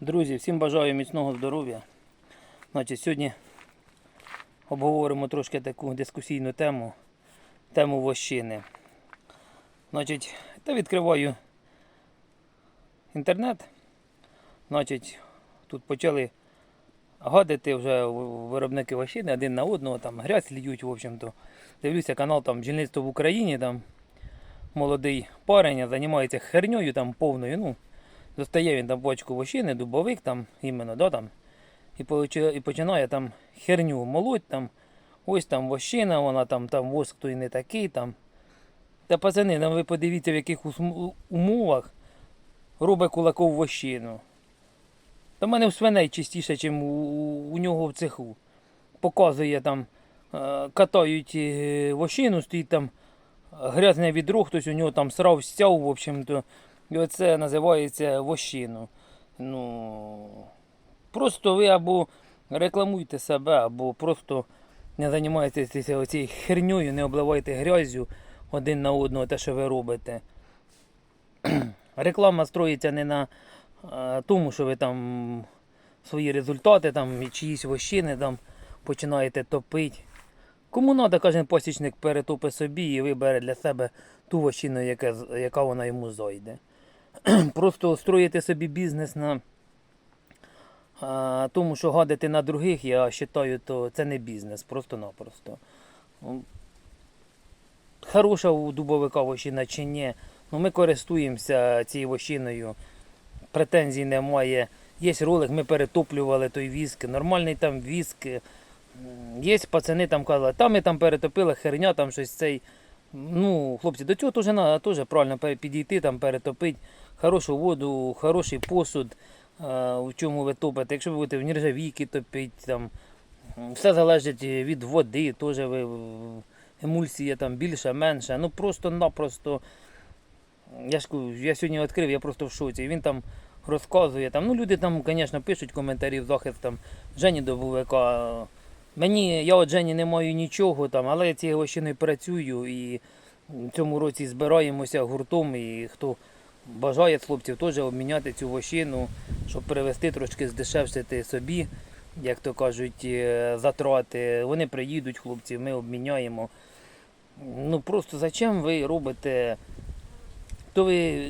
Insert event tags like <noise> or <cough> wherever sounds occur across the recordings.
Друзі, всім бажаю міцного здоров'я. Значить, сьогодні обговоримо трошки таку дискусійну тему, тему вощини. Значить, та відкриваю інтернет. Значить, тут почали гадити вже виробники вощини один на одного, там грязь льють, в общем-то. Дивлюся канал там бджільництво в Україні, там молодий парень займається херньою там повною. ну, Достає він там бочку вощини, дубовик там іменно, да, там, і, і починає там херню молоть, там, ось там вощина, вона там, там воск той не такий. там. Та пацани, ну ви подивіться, в яких умовах робить кулаков вощину. Та в мене в свиней чистіше, ніж у, у, у нього в цеху. Показує там, е, катають е, вощину, стоїть там грязне відро, хтось у нього там срав, стяв, в общем-то. І оце називається вощину. Ну, просто ви або рекламуйте себе, або просто не займайтеся оцією херньою, не обливайте грязю один на одного те, що ви робите. <clears throat> Реклама строїться не на е, тому, що ви там свої результати, там, чиїсь вощини там починаєте топити. Кому треба, кожен посічник перетопить собі і вибере для себе ту вощину, яка, яка вона йому зайде. <clears throat> Просто строїти собі бізнес на тому, що гадити на других, я вважаю, то це не бізнес, просто-напросто. Ну, Хороша у дубовика вощина чи ні. Ну, ми користуємося цією вощиною. Претензій немає. Є ролик, ми перетоплювали той віск, нормальний там віск. Є пацани там казали, там ми там перетопили херня, там щось цей. Ну, хлопці, до цього теж правильно підійти, там перетопити хорошу воду, хороший посуд, е, в чому ви топите. Якщо ви будете в нержавійки топити, там, все залежить від води, теж ви емульсія там більша, менша. Ну просто-напросто. Я ж я сьогодні відкрив, я просто в шоці. Він там розказує. Там, ну, люди там, звісно, пишуть коментарі в захист там, Жені Добовика. Мені, я от Жені не маю нічого, там, але я цією вощиною працюю і в цьому році збираємося гуртом. І хто бажає хлопців теж обміняти цю вощину, щоб перевести трошки здешевшити собі, як то кажуть, е, затрати. Вони приїдуть, хлопці, ми обміняємо. Ну просто зачем ви робите? То ви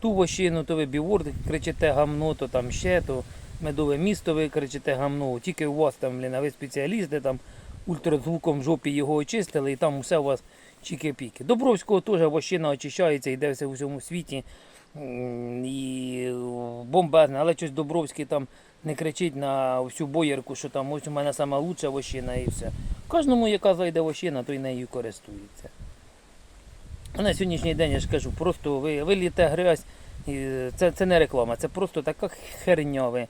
ту вощину, то ви біворд кричите гамно, то там ще, то медове місто ви кричите гамно. Тільки у вас там, блін, а ви спеціалісти, там ультразвуком в жопі його очистили і там усе у вас чіки-піки. Добровського теж вощина очищається, йде все у всьому світі. І бомбезне, але щось Добровський там не кричить на всю боярку, що там ось у мене сама лучша вощина і все. Кожному, яка зайде вощина, той нею користується. А На сьогоднішній день я ж кажу, просто ви, ви літе грязь, і це, це не реклама, це просто така херня. Ви.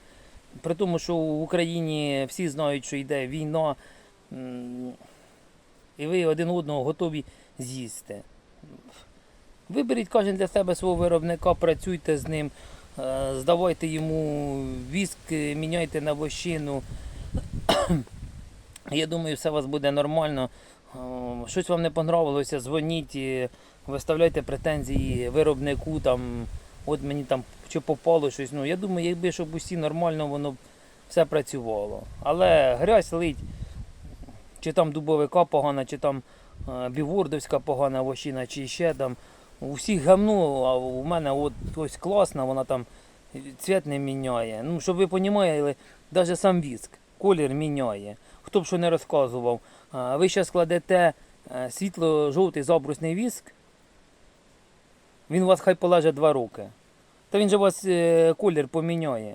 При тому, що в Україні всі знають, що йде війна, і ви один одного готові з'їсти. Виберіть кожен для себе свого виробника, працюйте з ним, е, здавайте йому віск, е, міняйте на вощину. Я думаю, все у вас буде нормально. Е, Щось вам не понравилося, дзвоніть, виставляйте претензії виробнику, там, от мені там чи попало щось. Ну, я думаю, якби щоб усі нормально воно все працювало. Але грязь лить, чи там дубовика погана, чи там е, бівордовська погана вощина, чи ще там. У всіх гамно, а у мене от ось класна, вона там цвіт не міняє. Ну, щоб ви розуміли, навіть сам віск, колір міняє. Хто б що не розказував. Ви зараз кладете е, світло-жовтий забрусний віск, він у вас хай полежить два роки. Та він же у вас е, колір поміняє.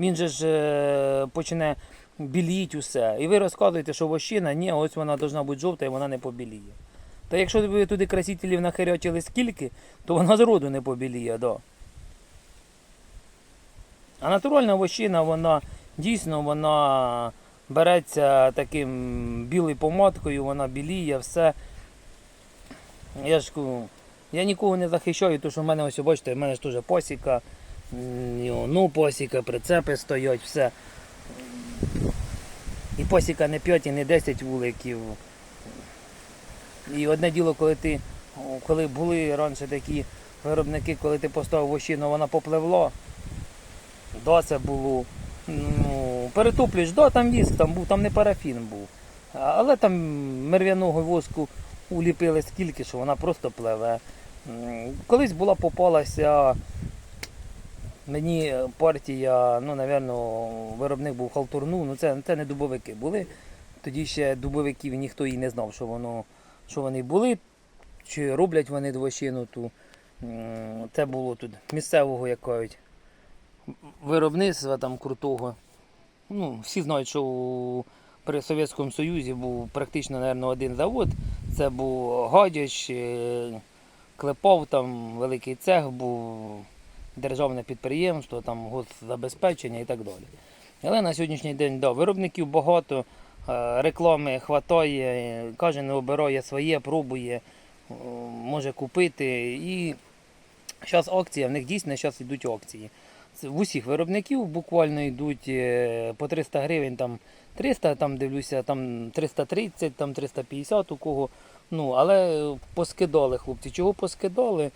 Він же ж почне біліть усе. І ви розказуєте, що вощина, ні, ось вона повинна бути жовта і вона не побіліє. Та якщо ви туди красителів нахерячили скільки, то вона з роду не побіліє, да. А натуральна вощина, вона дійсно вона береться таким білою помадкою, вона біліє, все. Я ж я нікого не захищаю, тому що в мене ось бачите, в мене ж теж посіка, ну посіка, прицепи стоять, все. І посіка не 5 і не 10 вуликів. І одне діло, коли ти, коли були раніше такі виробники, коли ти поставив вощину, вона попливла. Да, це було. Ну, перетоплюєш, да, там віск, там був, там не парафін був. Але там мерв'яного воску уліпили скільки, що вона просто пливе. Колись була попалася мені партія, ну, напевно, виробник був халтурну, ну це, це не дубовики були. Тоді ще дубовиків ніхто і не знав, що, воно, що вони були, чи роблять вони двощину ту. Це було тут місцевого як кажуть, виробництва там крутого. Ну, всі знають, що при Совєтському Союзі був практично наверно, один завод. Це був Гадяч, е, Клепов, там великий цех був, державне підприємство, там госзабезпечення і так далі. Але на сьогоднішній день да, виробників багато, е, реклами хватає, кожен обирає своє, пробує, е, може купити. І зараз акція, в них дійсно зараз йдуть акції. В усіх виробників буквально йдуть е, по 300 гривень, там 300, там дивлюся, там 330, там 350 у кого. Ну, але поскидали хлопці. Чого поскидали?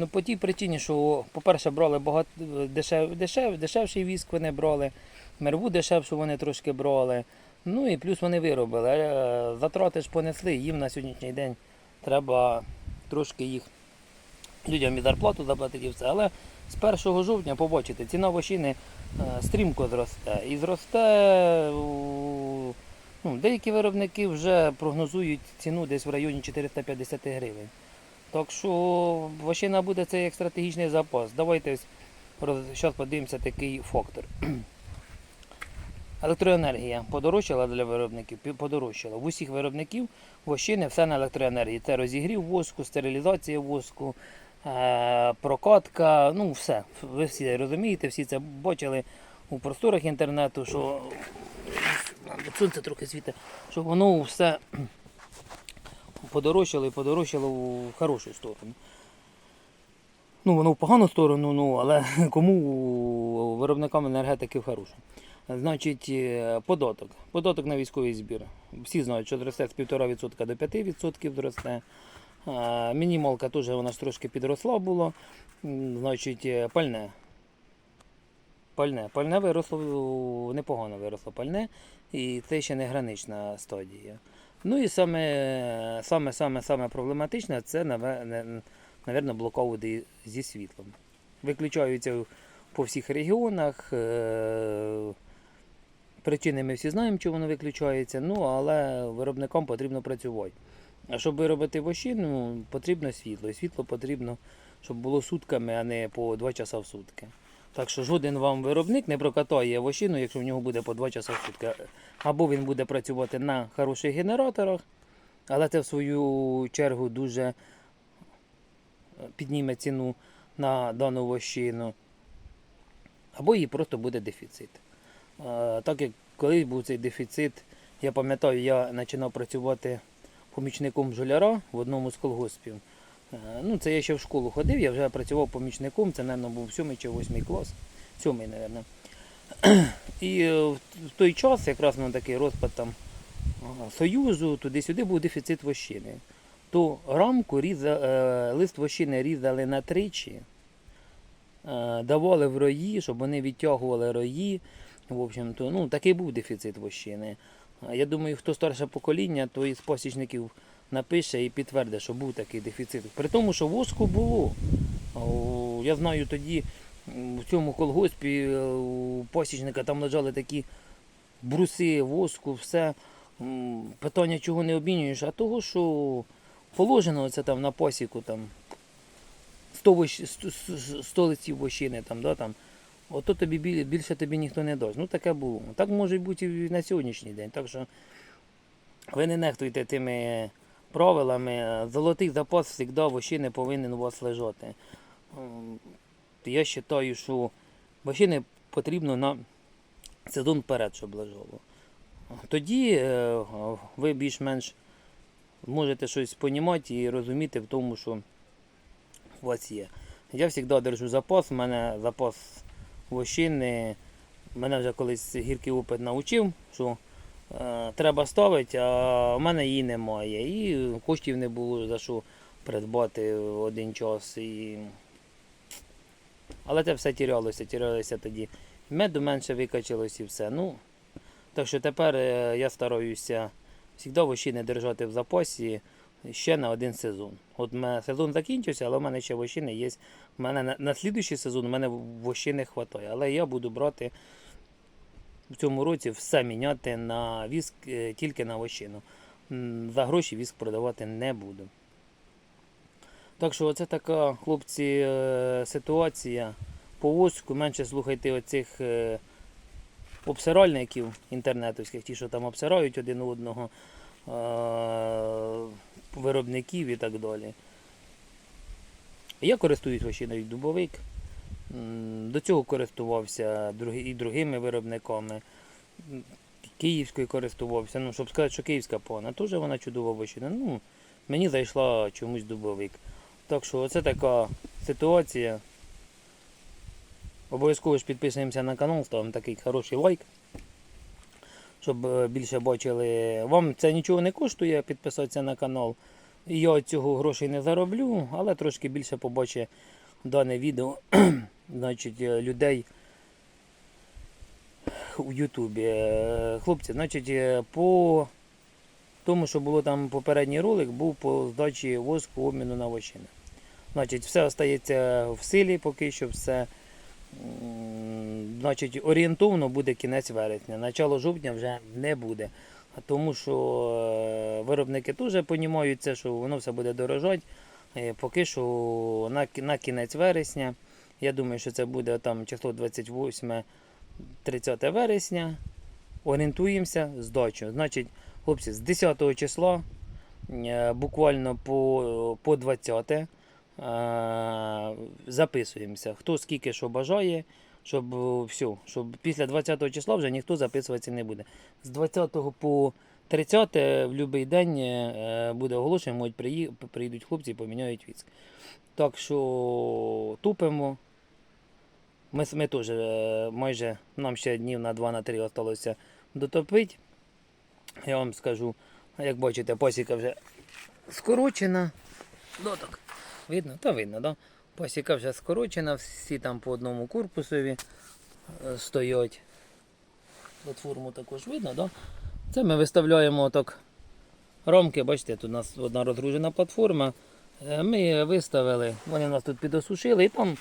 Ну, по тій причині, що, по-перше, брали багато дешев, дешев, дешевший віск вони брали, мерву дешевшу вони трошки брали. Ну і плюс вони виробили. Е, Затрати ж понесли, їм на сьогоднішній день треба трошки їх людям і зарплату заплатити і все. Але з 1 жовтня побачите, ціна вощини е, стрімко зросте. І зросте. Ну, деякі виробники вже прогнозують ціну десь в районі 450 гривень. Так що вощина буде це як стратегічний запас. Давайте зараз подивимося такий фактор. <clears throat> Електроенергія подорожчала для виробників, подорожчала. В усіх виробників вощини все на електроенергії. Це розігрів воску, стерилізація воску, е, прокатка, ну все. Ви всі розумієте, всі це бачили у просторах інтернету, що сонце трохи світить, що воно все подорожчало і подорожчало в хорошу сторону. Ну, воно в погану сторону, ну, але <laughs> кому виробникам енергетики в хорошу. Значить, е, податок. Податок на військовий збір. Всі знають, що зросте з 1,5% до 5% зросте. Е, Мінімалка теж вона ж трошки підросла була. Значить, е, пальне. Пальне. Пальне виросло, непогано виросло пальне, і це ще не гранична стадія. Ну і саме, саме, саме, саме проблематичне це, не- блокаути зі світлом. Виключаються по всіх регіонах. е, Причини ми всі знаємо, чому воно виключається, ну але виробникам потрібно працювати. А щоб виробити вощину, потрібно світло. І світло потрібно, щоб було сутками, а не по 2 часа в сутки. Так що жоден вам виробник не прокатає вощину, якщо в нього буде по 2 часа в сутки. Або він буде працювати на хороших генераторах, але це в свою чергу дуже е, підніме ціну на дану вощину. Або її просто буде дефіцит. Е, Так як колись був цей дефіцит, я пам'ятаю, я починав працювати помічником жоляра в одному з колгоспів. Е, Ну, це я ще в школу ходив, я вже працював помічником, це, мабуть, був 7 чи 8 клас. 7, мабуть. <clears throat> І е, в той час, якраз на такий розпад там Союзу, туди-сюди був дефіцит вощини. То рамку різа, е, лист вощини різали на тричі, давали в рої, щоб вони відтягували рої. В общем-то, ну, такий був дефіцит вощини. Я думаю, хто старше покоління, то із пасічників напише і підтвердить, що був такий дефіцит. При тому, що воску було. Я знаю тоді в цьому колгоспі е, у пасічника там лежали такі бруси, воску, все. Питання, чого не обмінюєш, а того, що положено це там на пасіку там 100, 100, 100 100 листів вощини там, да, там. Ото тобі більше тобі ніхто не дасть. Ну таке було. Так може бути і на сьогоднішній день. Так що ви не нехтуйте тими правилами. Золотий запас завжди вощини повинен у вас лежати. Я вважаю, що вощини потрібно на сезон вперед, щоб лежало. Тоді е, ви більш-менш можете щось понімати і розуміти в тому, що у вас є. Я завжди держу запас, у мене запас вощини. Мене вже колись гіркий опит навчив, що е, треба ставити, а в мене її немає. І коштів не було за що придбати в один час. І... Але це все тірялося, тірялися тоді меду менше викачалось і все. Ну, так що тепер е, я стараюся завжди вощини держати в запасі ще на один сезон. От мене сезон закінчився, але в мене ще вощини є. У мене на, на слідуючий сезон у мене вощини вистачає. Але я буду брати в цьому році все міняти на віск е, тільки на вощину. М, За гроші віск продавати не буду. Так що оце така, хлопці, е, ситуація по воску. Менше слухайте оцих е, обсиральників інтернетовських, ті, що там обсирають один одного, виробників і так далі. Я користуюсь вощиною дубовик. До цього користувався і другими виробниками. Київською користувався. Ну, щоб сказати, що київська погана, теж вона чудова вощина. Ну, мені зайшла чомусь дубовик. Так що оце така ситуація. Обов'язково ж підписуємося на канал, ставимо такий хороший лайк. Щоб е, більше бачили. Вам це нічого не коштує підписатися на канал. Я цього грошей не зароблю, але трошки більше побачить дане відео <clears throat> значить, е, людей у Ютубі. Е, Хлопці, значить, е, по тому, що було там попередній ролик, був по здачі воску обміну на вощини. Значить, все остається в силі, поки що все. Значить, орієнтовно буде кінець вересня. Начало жовтня вже не буде. Тому що виробники теж розуміють що воно все буде дорожати. Е, Поки що на, кі- на кінець вересня. Я думаю, що це буде там число 28-30 вересня. Орієнтуємося здачу. Значить, хлопці, з 10 числа е, буквально по, по 20 е, записуємося. Хто скільки що бажає, щоб все, щоб після 20 числа вже ніхто записуватися не буде. З 20 по 30 в будь-який день е, буде оголошення, можуть приїдуть хлопці і поміняють військ. Так що тупимо. Ми, ми теж е, майже нам ще днів на 2 на 3 осталося дотопити. Я вам скажу, як бачите, пасіка вже скорочена. Ну, так. Видно? Та видно, да? Пасіка вже скорочена, всі там по одному корпусові е, стоять. Платформу також видно, да? Це ми виставляємо так рамки, бачите, тут у нас одна розгружена платформа. Е, Ми виставили, вони нас тут підосушили і там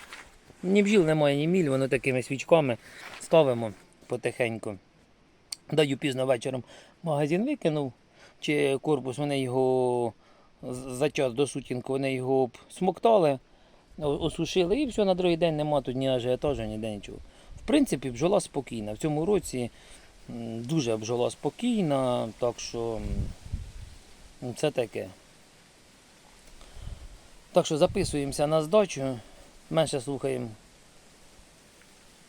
ні бджіл немає, ні міль, воно такими свічками ставимо потихеньку. Даю пізно вечором магазин викинув, чи корпус, вони його за час до сутінку вони його смоктали, осушили і все, на другий день нема тут ні ажіотажу, ніде нічого. В принципі, бджола спокійна. В цьому році дуже бджола спокійна, так що це таке. Так що записуємося на здачу, менше слухаємо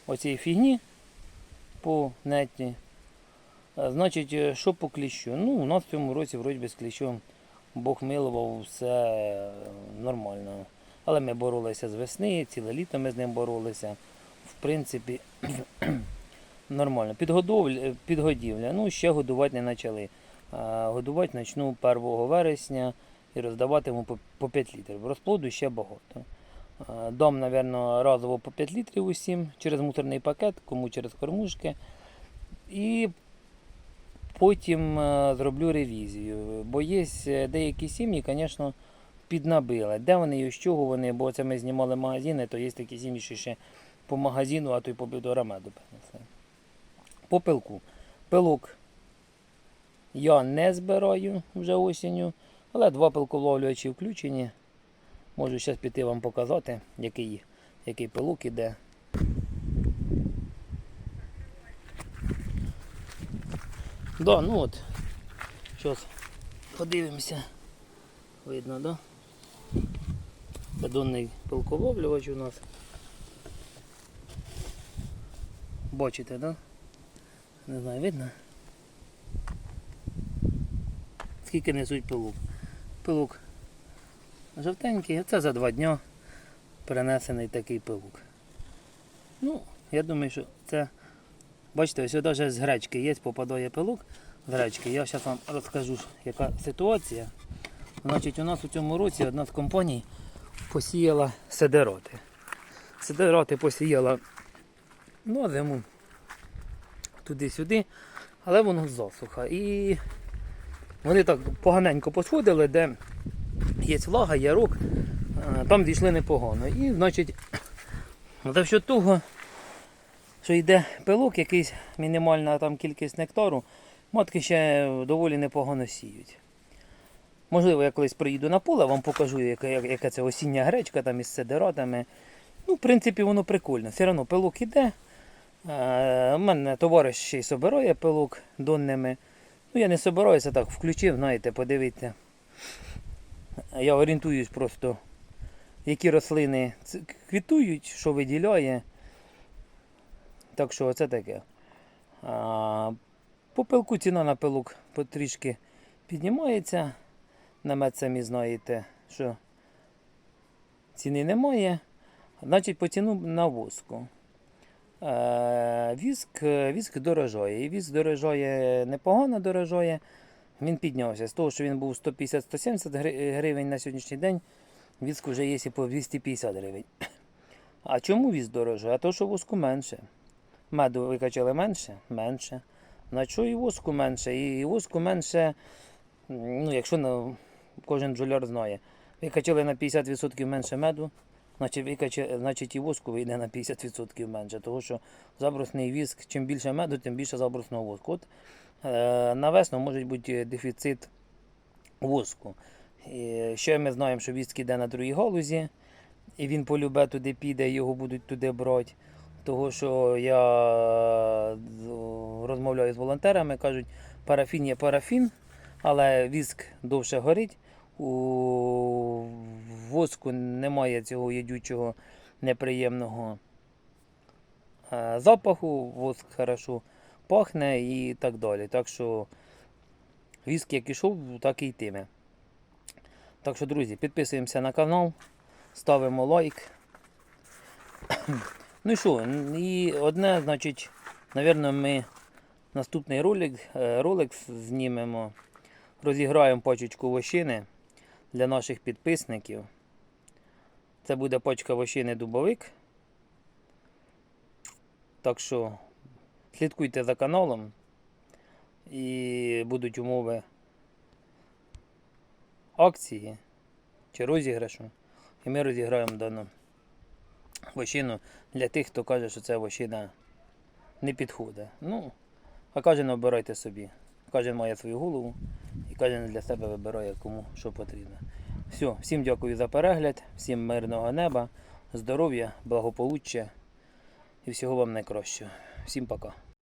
оцієї фігні по неті. Е, Значить, е, що по кліщу? Ну, у нас в цьому році вроді би з кліщом Бог милував, все е, нормально. Але ми боролися з весни, ціле літо ми з ним боролися. В принципі, нормально. Підгодовля, підгодівля. Ну, ще годувати не почали. Годувати почну 1 вересня і роздаватиму по, по 5 літрів. Розплоду ще багато. Дам, мабуть, разово по 5 літрів усім через мусорний пакет, кому через кормушки. І потім е, зроблю ревізію. Бо є е, деякі сім'ї, звісно, піднабили. Де вони і з чого вони, бо це ми знімали магазини, то є такі сім'ї, що ще по магазину, а то й по меду принесли. По пилку. Пилок я не збираю вже осінню, але два пилковловлювачі включені. Можу зараз піти вам показати, який, який пилок іде. Да, ну от. Зараз подивимося. Видно, да? Подонний пилковловлювач у нас. Бачите, да? Не знаю, видно? Скільки несуть пилок? Пилок жовтенький, це за два дня перенесений такий пилок. Ну, я думаю, що це Бачите, ось навіть з гречки є, попадає пилок з гречки. Я зараз вам розкажу, яка ситуація. Значить, у нас у цьому році одна з компаній посіяла седероти. Седероти посіяла Ну, а зиму туди-сюди, але воно засуха. І вони так поганенько посходили, де є влага, ярок, е, там дійшли непогано. І, значить, за що того, що йде пилок, якийсь мінімальна там кількість нектару, матки ще доволі непогано сіють. Можливо, я колись приїду на поле, вам покажу, яка, яка це осіння гречка там із сидератами. Ну, в принципі, воно прикольно. Все одно пилок іде. Е, У мене товариш ще й собирає пилок донними. Ну, я не собираюся так, включив, знаєте, подивіться. Я орієнтуюсь просто, які рослини квітують, що виділяє. Так що це таке. А, по пилку ціна на пилок потрішки піднімається. Намет самі знаєте, що ціни немає. Значить, по ціну на воску. Е, Віск, віск дорожає. І віск дорожає непогано дорожає. Він піднявся. З того, що він був 150-170 гривень на сьогоднішній день, віск вже є і по 250 гривень. А чому віск дорожає? А то, що воску менше. Меду викачали менше? Менше. На що і воску менше? І воску менше, ну, якщо на, кожен бджоляр знає. Викачали на 50% менше меду, значить, викачали, значить і воску вийде на 50% менше. Тому що забросний віск, чим більше меду, тим більше забросного воску. От, е, на весну може бути дефіцит воску. І ще ми знаємо, що віск іде на другій галузі, і він полюбе туди піде, його будуть туди брати. Того, що я розмовляю з волонтерами, кажуть, парафін є парафін, але віск довше горить. У воску немає цього ядючого неприємного е, запаху, воск хорошо пахне і так далі. Так що віск як ішов, так і йтиме. Так що, друзі, підписуємося на канал, ставимо лайк. <coughs> Ну і що, і одне, значить, напевно, ми наступний ролик, е, ролик знімемо. Розіграємо пачечку вощини для наших підписників. Це буде пачка вощини дубовик. Так що слідкуйте за каналом і будуть умови акції чи розіграшу. І ми розіграємо дану вощину для тих, хто каже, що ця вощина не підходить. Ну, а кожен обирайте собі. Кожен має свою голову і кожен для себе вибирає, кому що потрібно. Все, всім дякую за перегляд, всім мирного неба, здоров'я, благополуччя і всього вам найкращого. Всім пока.